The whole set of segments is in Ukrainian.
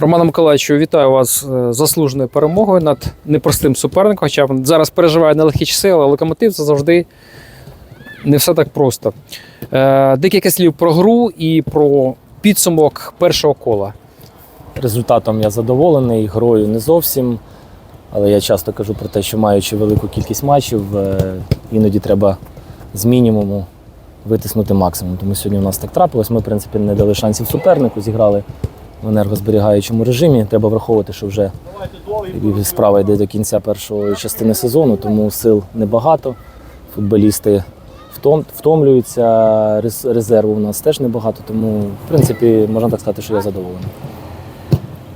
Романе Миколаївичу, вітаю вас з заслуженою перемогою над непростим суперником. Хоча зараз переживає нелегкі часи, але локомотив це завжди не все так просто. Е, декілька слів про гру і про підсумок першого кола. Результатом я задоволений, грою не зовсім. Але я часто кажу про те, що маючи велику кількість матчів, е, іноді треба з мінімуму витиснути максимум. Тому сьогодні у нас так трапилось. Ми, в принципі, не дали шансів супернику, зіграли в енергозберігаючому режимі. Треба враховувати, що вже справа йде до кінця першої частини сезону, тому сил небагато. Футболісти втомлюються, резерву у нас теж небагато, тому, в принципі, можна так сказати, що я задоволений.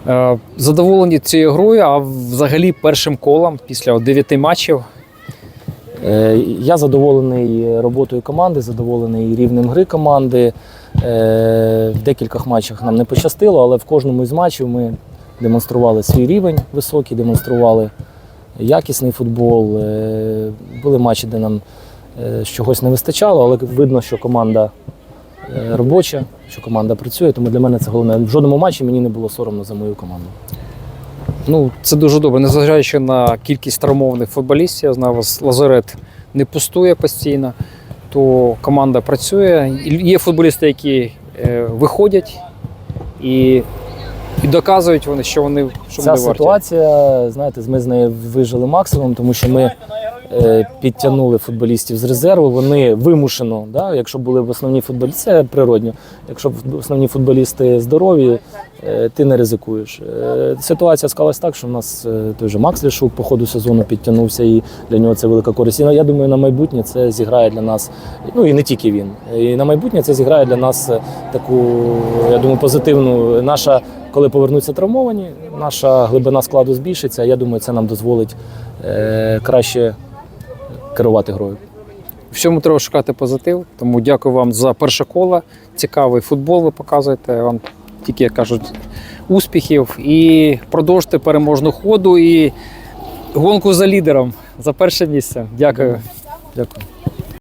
Е, задоволені цією грою, а взагалі першим колом після 9 матчів. Е, Я задоволений роботою команди, задоволений рівнем гри команди. Е, В декількох матчах нам не пощастило, але в кожному із матчів ми демонстрували свій рівень високий, демонстрували якісний футбол. Е, Були матчі, де нам чогось не вистачало, але видно, що команда робоча, що команда працює. Тому для мене це головне. В жодному матчі мені не було соромно за мою команду. Ну, це дуже добре. Незважаючи на кількість травмованих футболістів, я знаю, вас лазарет не пустує постійно, то команда працює. Є футболісти, які е, виходять і, і доказують вони, що вони, що Ця вони варті. ситуація, знаєте, ми з нею вижили максимум, тому що ми підтягнули футболістів з резерву. Вони вимушено, да, якщо були б основні футболісти, це природньо. Якщо б основні футболісти здорові, е, ти не ризикуєш. Е, ситуація склалась так, що в нас е, той же Макс Лішук по ходу сезону підтягнувся, і для нього це велика користь. І я думаю, на майбутнє це зіграє для нас, ну і не тільки він. І на майбутнє це зіграє для нас е, таку, я думаю, позитивну. Наша, коли повернуться травмовані, наша глибина складу збільшиться. Я думаю, це нам дозволить е, краще керувати грою. Всьому треба шукати позитив. Тому дякую вам за перше коло. Цікавий футбол ви показуєте. Вам тільки як кажуть успіхів і продовжте переможну ходу і гонку за лідером за перше місце. Дякую. Дякую.